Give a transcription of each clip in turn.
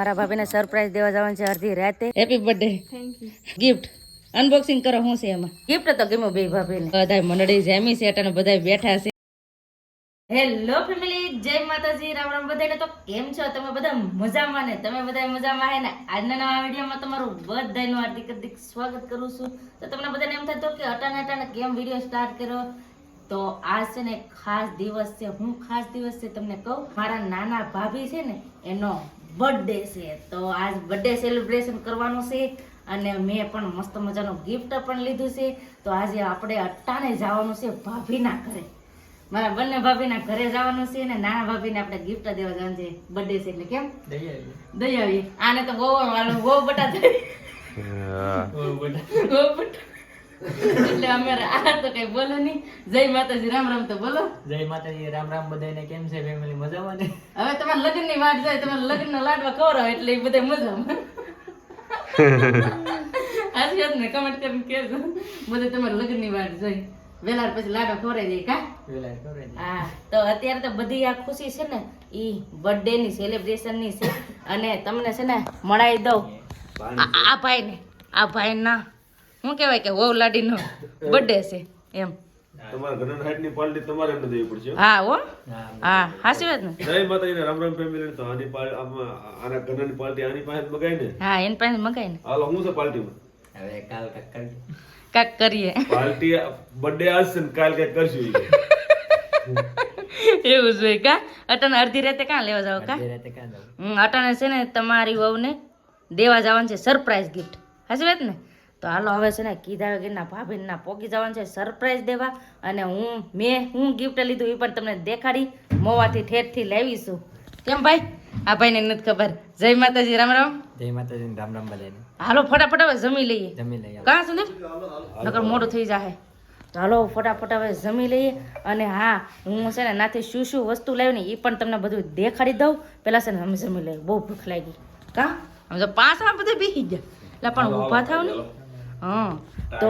મારા ભાભીને સરપ્રાઈઝ દેવા જવાનું છે અડધી રાતે. હેપી બર્થડે ગિફ્ટ અનબોક્સિંગ કરો હું છે એમાં? ગિફ્ટ તો ગમ્યું બે ભાભીને. બધા મંડળી જેમી છે અટાણે બધા બેઠા છે. હેલો ફેમિલી જય માતાજી રામ રામ બધાને તો કેમ છો? તમે બધા મજામાં ને? તમે બધા મજામાં હે ને? આજના નવા વિડીયોમાં તમારું બધાનું હાર્દિક હાર્દિક સ્વાગત કરું છું. તો તમને બધાને એમ થતું કે અટાને અટાને કેમ વીડિયો સ્ટાર્ટ કર્યો? તો આજ છે ને ખાસ દિવસ છે. હું ખાસ દિવસ છે તમને કહું. મારા નાના ભાભી છે ને એનો બર્થડે છે. તો આજ બર્થડે સેલિબ્રેશન કરવાનું છે અને મેં પણ મસ્ત મજાનું ગિફ્ટ પણ લીધું છે. તો આજે આપણે અટ્ટાને જવાનું છે ભાભીના ઘરે. મારા બંને ભાભીના ઘરે જવાનું છે અને નાના ભાભીને આપણે ગિફ્ટ દેવા જવાનું છે બર્થડે છે એટલે કેમ? દઈ આવી આને તો બહુ વાળું બહુ બટા થાય બહુ બટા એટલે અમે આ તો કઈ બોલો નહીં. જય માતાજી રામ રામ તો બોલો. જય માતાજી રામ રામ બધાને કેમ છે ફેમિલી મજામાં ને હવે તમારા લગ્નની વાટ જાય તમારા લગ્ન ના લાડવા કરો એટલે એ બધા મજામાં. આશી ને? કમેન્ટ કરીને કેજો બધા તમારા લગ્નની વાત જાય. વેલા પછી લાડવા ખવડાવી દે કા. હા તો અત્યારે તો બધી આ ખુશી છે ને ઈ બર્થડે ની સેલિબ્રેશનની છે. અને તમને છે ને મળાવી દઉં. આ આ ભાઈ ને આ ભાઈ ના શું કહેવાય કે વહુ લાડી નો બર્થડે છે એમ. તમારા ઘરના હાઈટની પાર્ટી તમારે એમને દેવી પડશે હા. હો હા. હાસી વાત ને? જય માતાજીને રામ રામ ફેમિલી તો આની પાર્ટી આના ઘરની પાર્ટી આની પાસે જ ને હા એની પાસે મગાય ને હાલો હું છે પાર્ટીમાં હવે કાલ કાક કાક કરીએ. પાર્ટી બર્થડે આવશે ને કાલ કંઈક કરશું એવું જ હોય કા? અટાણે અડધી રાતે કાં લેવા જાવ કા? બે રાતે કાં જાવું? હમ, અટાણે છે ને તમારી વહુને દેવા જવાનું છે સરપ્રાઈઝ ગિફ્ટ હાસી વાત ને? તો હાલો હવે છે ને કીધા વગરના ભાભીના પોગી જવાનું છે સરપ્રાઈઝ દેવા અને હું મેં હું ગિફ્ટ લીધું એ પણ તમને દેખાડી મોવાથી ઠેઠથી લાવીશું. કેમ ભાઈ? આ ભાઈને નથી ખબર. જય માતાજી રામ રામ. જય માતાજી રામ રામ બધાને હાલો ફટાફટ હવે જમી લઈએ. જમી લઈએ. કાં સુધી નકર મોડું થઈ જાય તો હાલો ફટાફટ હવે જમી લઈએ. અને હા હું છે ને નાથી શું શું વસ્તુ લાવી ને એ પણ તમને બધું દેખાડી દઉં. પહેલાં છે ને અમે જમી લઈએ. બહુ ભૂખ લાગી. કાં? અમે તો પાછા બધે બેસી ગયા. એટલે પણ ઊભા થાવ ને. હા. તો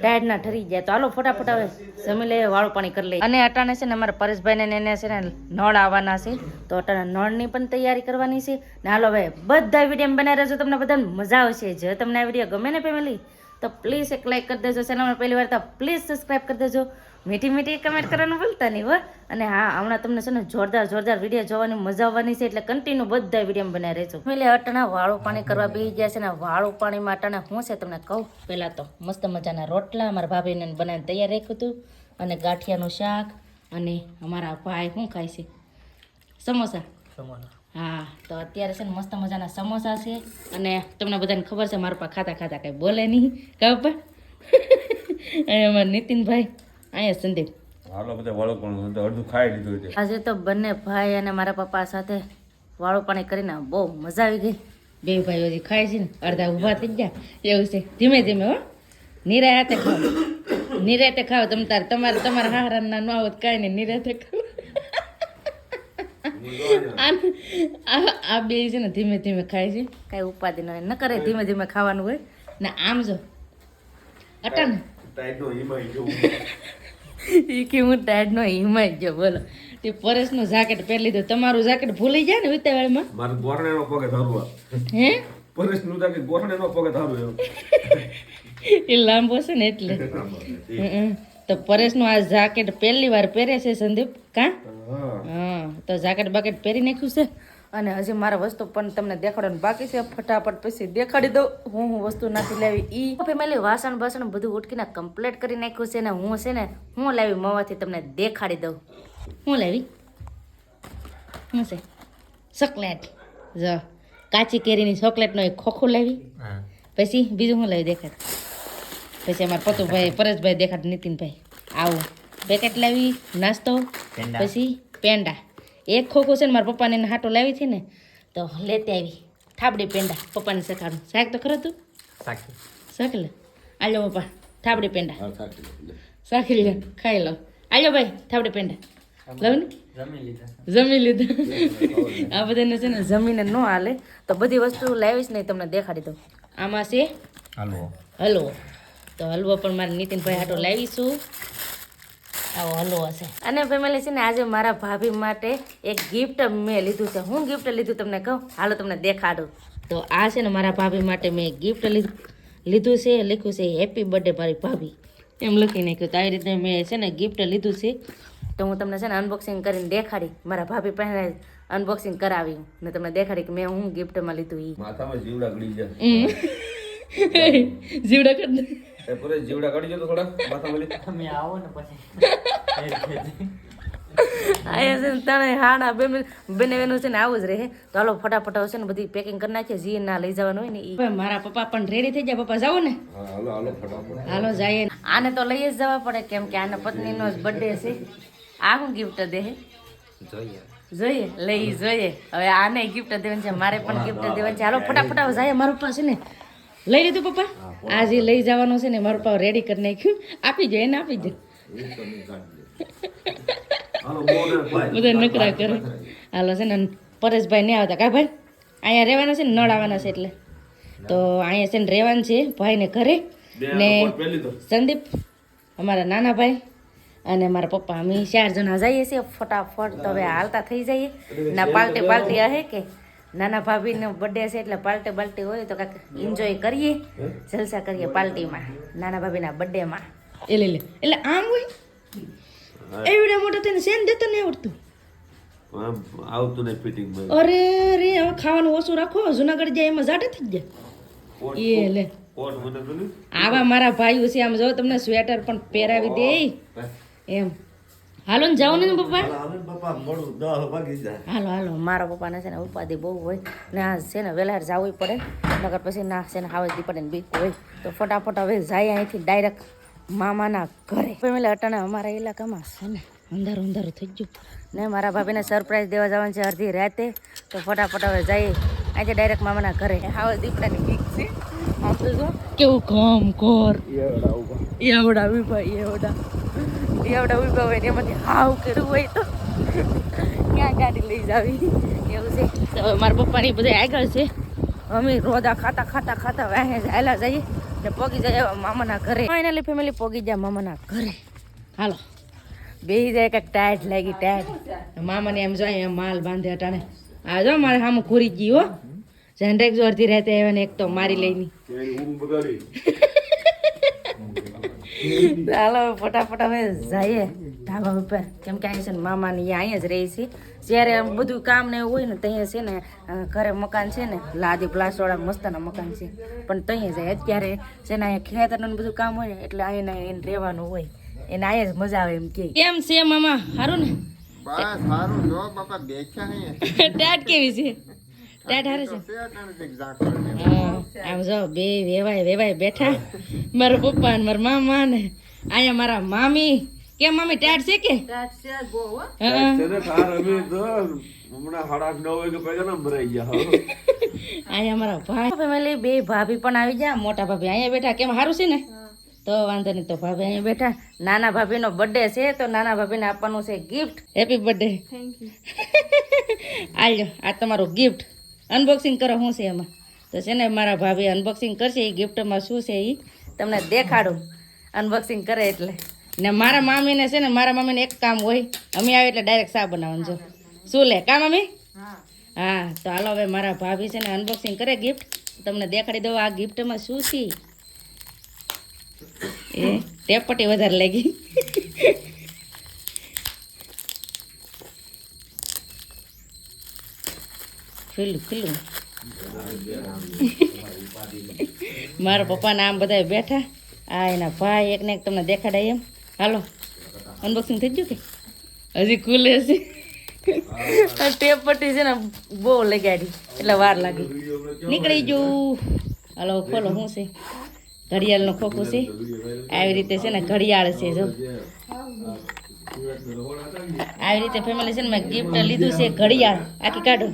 ટાયર્ડ ના ઠરી ગયા તો હાલો ફટાફટ હવે જમી લઈએ વાળું પાણી કરી લઈએ. અને અટાણે છે ને અમારા પરેશભાઈને ને એને છે ને નળ આવવાના છે. તો અટાણે નળની પણ તૈયારી કરવાની છે. ને હાલો હવે બધા વીડિયો બનાવી રહેજો તમને બધાને મજા આવશે. જો તમને આ વીડિયો ગમે ને ફેમિલી તો પ્લીઝ એક લાઈક કરી દેજો. ચેનલમાં પહેલી વાર તો પ્લીઝ સબસ્ક્રાઈબ કરી દેજો. મીઠી મીઠી કમેન્ટ કરવાનું ભૂલતા નહીં હોય અને હા હમણાં તમને છે ને જોરદાર જોરદાર વીડિયો જોવાની મજા આવવાની છે એટલે કન્ટિન્યુ બધા વીડિયો બનાવી રહેજો. એટલે અટણા વાળું પાણી કરવા બેસી ગયા છે ને વાળું પાણીમાં અટાણા શું છે તમને કહું? પહેલાં તો મસ્ત મજાના રોટલા મારા ભાભીને બનાવીને તૈયાર રાખ્યું હતું. અને ગાંઠિયાનું શાક અને અમારા ભાઈ શું ખાય છે? સમોસા. સમોસા. હા તો અત્યારે છે ને મસ્ત મજાના સમોસા છે અને તમને બધાને ખબર છે મારા પા ખાતા ખાતા કંઈ બોલે નહીં કહો પા અહીંયા અમારા નીતિનભાઈ અહીંયા સંદીપ. હાલો બધા વાળો પણ તો અડધું ખાઈ લીધું છે. આજે તો બંને ભાઈ અને મારા પપ્પા સાથે વાળું પાણી કરીને બહુ મજા આવી ગઈ. બે ભાઈઓ હજી ખાય છે ને અડધા ઊભા થઈ ગયા. એવું છે ધીમે ધીમે હો. નિરાતે ખાવ. નિરાતે ખાઓ તમ તાર તમારે તમારા હારા ના ન આવત કાંઈ નહીં નિરાતે આન- આ આ બે છે ને ધીમે ધીમે ખાય છે. કાંઈ ઉપાધિ ન હોય. ન કરે ધીમે ધીમે ખાવાનું હોય. ને આમ જો. અટન એ કે હું ટાઈડ નો હિમાય ગયો બોલો. તે પરેશનું જાકેટ પહેરી લીધું. તમારું જાકેટ ભૂલી જાય ને ઉતાવળમાં મારે ગોરણે નો પગે ધારવા. હે? પરેશનું કે ગોરણે નો પગે ધારું એ લાંબો છે ને એટલે. હમ. તો પરેશનું આ જાકેટ પહેલી વાર પહેરે છે સંદીપ કા? હા. હા તો જાકેટ બાકેટ પહેરી નાખ્યું છે. અને હજી મારા વસ્તુ પણ તમને દેખાડવાનું બાકી છે. ફટાફટ પછી દેખાડી દઉં. હું હું વસ્તુ નથી લાવી. ઈ ફેમિલી વાસણ બાસણ બધું ઉટકીને કમ્પ્લીટ કરી નાખ્યું છે ને હું છે ને હું લાવી મવાથી તમને દેખાડી દઉં. હું લાવી? હું છે? ચોકલેટ જો કાચી કેરીની ચોકલેટનો એક ખોખું લાવી. પછી બીજું હું લાવી દેખાડ. પછી અમારા પતુભાઈ પરેશભાઈ દેખાડ નીતિનભાઈ. આવું. પેકેટ લાવી નાસ્તો પછી પેંડા. એક ખોખો છે ને મારા પપ્પાને એને હાટો લાવી હતી ને તો લેતી આવી. થાબડી પેંડા પપ્પાને શેખાડું શાક તો ખરું તું? શાક લે. આલો પપ્પા થાબડી પેંડા. શાકી લે ખાઈ લો. આલો ભાઈ થાબડી પેંડા. ને? જમી લીધા આ બધાને છે ને જમીને ન હાલે. તો બધી વસ્તુ લાવીશ ને તમને દેખાડી દઉં. આમાં છે હલવો હલવો. તો હલવો પણ મારા નીતિનભાઈ હાટો લાવીશું. આવો હલવો હશે. અને ફેમિલી છે ને આજે મારા ભાભી માટે એક ગિફ્ટ મેં લીધું છે. હું ગિફ્ટ લીધું તમને કહું? હાલો તમને દેખાડું. તો આ છે ને મારા ભાભી માટે મેં ગિફ્ટ લીધું લીધું છે. લખ્યું છે હેપી બર્થડે મારી ભાભી. એમ લખી નાખ્યું તો આવી રીતે મેં છે ને ગિફ્ટ લીધું છે. તો હું તમને છે ને અનબોક્સિંગ કરીને દેખાડી. મારા ભાભી પહેલા અનબોક્સિંગ કરાવી. ને તમને દેખાડી કે મેં હું ગિફ્ટમાં લીધું એ માથામાં જીવડા ગળી જાય. જીવડા કરી એ પૂરે જીવડા કાઢી જતો થોડા માથા મળી તમે આવો ને પછી. તણે બે બેનેનું છે ને આવું જ રહે. તો હાલો ફટાફટ છે ને બધી પેકિંગ કરી નાખીએ જી ના લઈ જવાનું હોય ને ઈ. મારા પપ્પા પણ રેડી થઈ જાય પપ્પા જાવ ને. હાલો હાલો ફટાફટ. જઈએ આને તો લઈ જ જવા પડે કેમ કે આના પત્નીનો જ બર્થડે છે. આ હું ગિફ્ટ દે જોઈએ. જોઈએ લઈ જોઈએ. હવે આને ગિફ્ટ દેવાની છે મારે પણ ગિફ્ટ દેવાની છે. હાલો ફટાફટ જાય મારું પાસે ને લઈ લીધું પપ્પા? આજે લઈ જવાનું છે ને મારું પાપા રેડી કરી નાખ્યું. આપી જાય એને આપી જાય બધા નકરા કરે. હાલો છે ને પરેશભાઈ નહીં આવતા. કા ભાઈ? અહીંયા રહેવાના છે ને નળ આવવાના છે એટલે. તો અહીંયા છે ને રહેવાનું છે ભાઈને ઘરે. ને સંદીપ અમારા નાના ભાઈ અને મારા પપ્પા. અમે ચાર જણા જઈએ છીએ ફટાફટ તો હવે હાલતા થઈ જઈએ. ના પાલટી પાલટી હે કે? નાના ભાભીનો બર્થડે છે એટલે પાલટી બાલટી હોય તો કાંઈક એન્જોય કરીએ. જલસા કરીએ પાર્ટીમાં નાના ભાભીના બર્થડેમાં એટલે લે એટલે આમ હોય? એવડે મોટો થઈને સેન દેતો નહીં આવડતું? આવતું નહીં ફિટિંગ અરે રે હવે ખાવાનું ઓછું રાખો. જુનાગઢ જાય એમાં જાડે થઈ જાય એ લે. આવા મારા ભાઈઓ છે આમ જો તમને સ્વેટર પણ પહેરાવી દે. એમ. હાલો ને જાઉં ને પપ્પા હાલો હાલો. મારા પપ્પાને છે ને ઉપાધિ બહુ હોય. ને આ છે ને વહેલા જવું પડે. નગર પછી ના છે ને હાવેથી પડે ને બીક હોય. તો ફટાફટ હવે જાય અહીંથી ડાયરેક્ટ મામાના ઘરે. ફેમિલી અટાણે અમારા ઇલાકામાં છે ને અંધારું અંધારું થઈ ગયું. ને મારા ભાભીને સરપ્રાઈઝ દેવા જવાનું છે અડધી રાતે. તો ફટાફટ હવે જઈએ આજે ડાયરેક્ટ મામાના ઘરે. હાવે દીપડાની બીક છે. આમ તો જો કેવું કામ કર. એવડા ઊભા. એવડા એવડા ઊભા હોય ને એમાંથી હાવ કરવું હોય તો ક્યાં ગાડી લઈ જાવી? એવું છે. તો મારા પપ્પાની બધા આગળ છે. અમે રોદા ખાતા ખાતા ખાતા વાહે ચાલ્યા જઈએ ને પોગી જાય એવા મામાના ઘરે. ફાઇનલી ફેમિલી પોગી જાય મામાના ઘરે. હાલો. બેસી જાય કાંઈક ટાયર્ડ લાગી ટાયર્ડ મામાને એમ જાય એમ માલ બાંધે અટાણે આ જો મારે સામે ખોરી ગઈ હો. જનરેક જોરથી રહેતા આવ્યા ને એક તો મારી લઈની. ચાલો ફટાફટ હવે જઈએ ઢાબા ઉપર. કેમ કે અહીંયા છે ને મામાની અહીંયા જ રહી છે. જ્યારે આમ બધું કામ ને એવું હોય ને ત્યાં છે ને ઘરે મકાન છે ને લાદી પ્લાસવાળા મસ્તના મકાન છે. પણ ત્યાં જાય. અત્યારે છે ને અહીંયા ખેતરનું બધું કામ હોય ને એટલે અહીંયા એને રહેવાનું હોય. એને અહીંયા જ મજા આવે એમ કે. કેમ છે મામા? સારું ને? બસ સારું જો બાપા બેઠા નહીં ટાટ કેવી છે? ટાટ હારે છે તે અટાણે જ ઝાકળ ને હા, આમ જો બે વેવાય વેવાય બેઠા મારા પપ્પા ને મારા મામા ને અહીંયા મારા મામી કેમ મામી ટાટ છે કે હા તેને કાર અમે તો હમણાં સાડા આઠ નવ વાગે પૈસા ના ભરાઈ ગયા હો અહીંયા અમારા ભાઈ ફેમિલી બે ભાભી પણ આવી ગયા મોટા ભાભી અહીંયા બેઠા કેમ સારું છે ને તો વાંધો નહીં તો ભાભી અહીંયા બેઠા નાના ભાભીનો બર્થડે છે તો નાના ભાભીને આપવાનું છે ગિફ્ટ હેપી બર્થડે આલ્યો આ તમારું ગિફ્ટ અનબોક્સિંગ કરો શું છે એમાં? તો છે ને મારા ભાભી અનબોક્સિંગ કરશે એ ગિફ્ટમાં શું છે એ તમને દેખાડું. અનબોક્સિંગ કરે એટલે. ને મારા મામીને છે ને, મારા મામીને એક કામ હોય, અમે આવે એટલે ડાયરેક્ટ શા બનાવવાનું, જો. શું લે? કા મમ્મી હા, તો હાલો હવે મારા ભાભી છે ને અનબોક્સિંગ કરે ગિફ્ટ તમને દેખાડી દઉં, આ ગિફ્ટમાં શું છે? એ, ટેપટી વધારે લાગી. ખુલ્લું ખુલ્લું. મારા પપ્પાના આમ બધા બેઠા. આ એના ભાઈ એકને એક તમને દેખાડાય એમ. હાલો અનબોક્સિંગ થઈ ગયું કે? હજી ખુલે છે. ટેપ પટ્ટી છે ને બહુ લગાડી. એટલે વાર લાગી. નીકળી જવું હાલો, ખોલો, શું છે? ઘડિયાળનો ખોખું છે. આવી રીતે છે ને ઘડિયાળ છે જો. આવી રીતે ફેમિલી છે ને મેં ગિફ્ટ લીધું છે, ઘડિયાળ. આખી કાઢો.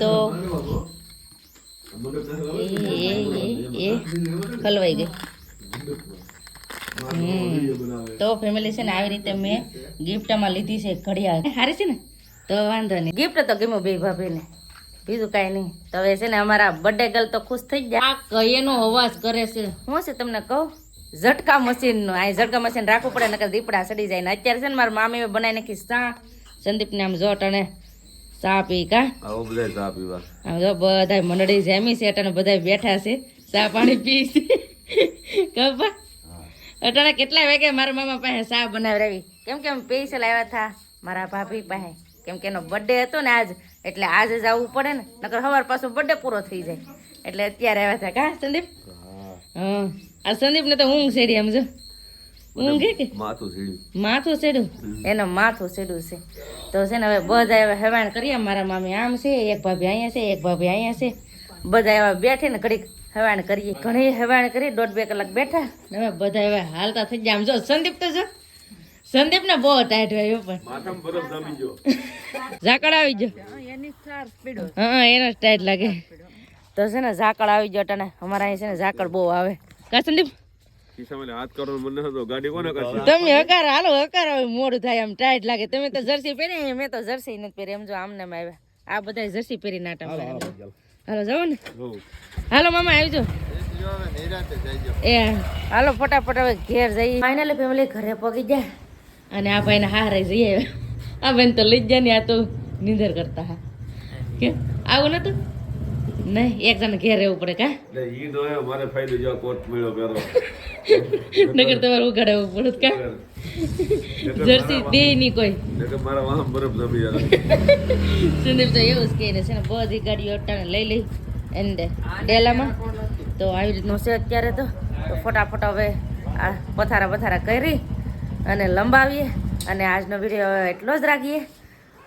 તો એ હલવાઈ ગઈ. તો ફેમિલી છે ને આવી રીતે મેં ગિફ્ટમાં લીધી છે ઘડિયાળ. સારી છે ને? તો વાંધો નહીં. ગિફ્ટ તો ગમ્યું બે ભાભીને. બીજું કાંઈ નહીં. તો હવે છે ને અમારા બર્થડે ગર્લ તો ખુશ થઈ ગયા. આ કઈનો અવાજ કરે છે. હું છે તમને કહું? ઝટકા મશીનનો આ ઝટકા મશીન રાખવું પડે નકર દીપડા સડી જાય. ને અત્યારે છે ને મારા મામી બનાવી નાખી ચા. સંદીપને આમ જોટ અને ચા પી કા. બધા ચા પીવા. આમ જો બધા મંડળી જેમી છે અટાણે બધા બેઠા છે. ચા પાણી પી છે. કપા અટાણે કેટલા વાગે મારા મામા પાસે ચા બનાવરાવી કેમ કે અમે પૈસા લાવ્યા હતા મારા ભાભી પાસે. કેમ કે એનો બર્થડે હતો ને આજ એટલે આજે જ આવવું પડે ને. નકર સવાર પાછો બર્થડે પૂરો થઈ જાય. એટલે અત્યારે આવ્યા હતા કા સંદીપ? હા. આ સંદીપને તો ઊંઘ સેડી આમ જો. ઊંઘ કે? માથું સેડ્યું માથું સેડ્યું એનો માથું સેડ્યું છે. તો છે ને હવે બધા એવા હેવાણ કરીએ. મારા મામી આમ છે એક ભાભી અહીંયા છે એક ભાભી અહીંયા છે. બધા એવા બેઠે ને ઘડીક હેવાણ કરીએ. ઘણી હેવાણ કરી દોઢ બે કલાક બેઠા. ને હવે બધા એવા હાલતા થઈ ગયા. આમ જો સંદીપ તો જો. સંદીપ ને બહુ ટાઈટ હોય એવું પણ. ઝાકળ આવી ગયો. હા એનો ટાઈટ લાગે. તો છે ને ઝાકળ આવી ગયો તને અમારા અહીં છે ને ઝાકળ બહુ આવે. કા સંદીપ? ખિસ્સામાં હાથ કરો મને તો ગાડી કોને કરશે તમે હકાર હાલો હકાર હવે મોડું થાય આમ ટાઈટ લાગે. તમે તો જર્સી પહેરી મેં તો જર્સી નથી પહેરી એમ જો આમને એમ આવ્યા. આ બધા જર્સી પહેરી નાટા હાલો જાઓ ને હાલો. મામા આવી જો હવે નિરાતે જઈજો એ હાલો ફટાફટ હવે ઘેર જઈએ. ફાઇનલી ફેમિલી ઘરે પગી જાય અને આ ભાઈને હારે જઈએ. આ બેન તો લઈ જ જાય ને આ તો નીંદર કરતા હા. કે? આવું નતું? નહીં એક જણ ઘેર રહેવું પડે કા? એટલે ઈ નો મારે ફાયદો જો કોટ મેળો પહેરો નગર તમારે ઉગાડવું પડે કા? જર્સી દે નહીં કોઈ. એટલે મારા વાહન બરફ જમી જાય સુનિલ તો એવું જ કહે છે ને બધી ગાડીઓ અટાણે લઈ લઈ એન્ડ. ડેલામાં. તો આવી રીતનું છે અત્યારે તો. તો ફટાફટ હવે આ પથારા પથારા કરી અને લંબાવીએ અને આજનો વીડિયો એટલો જ રાખીએ.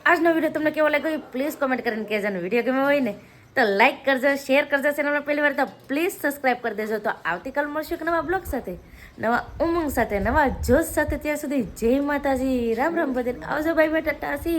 આજનો વીડિયો તમને કેવો લાગ્યો પ્લીઝ કોમેન્ટ કરીને કહેજો વીડિયો ગમ્યો હોય ને તો લાઈક કરજો શેર કરજો ચેનલમાં પહેલી વાર તો પ્લીઝ સબસ્ક્રાઈબ કરી દેજો. તો આવતીકાલ મળશું એક નવા બ્લોગ સાથે, નવા ઉમંગ સાથે, નવા જોશ સાથે. ત્યાં સુધી જય માતાજી. રામ રામ બધે આવજો ભાઈ બેટા ટાસી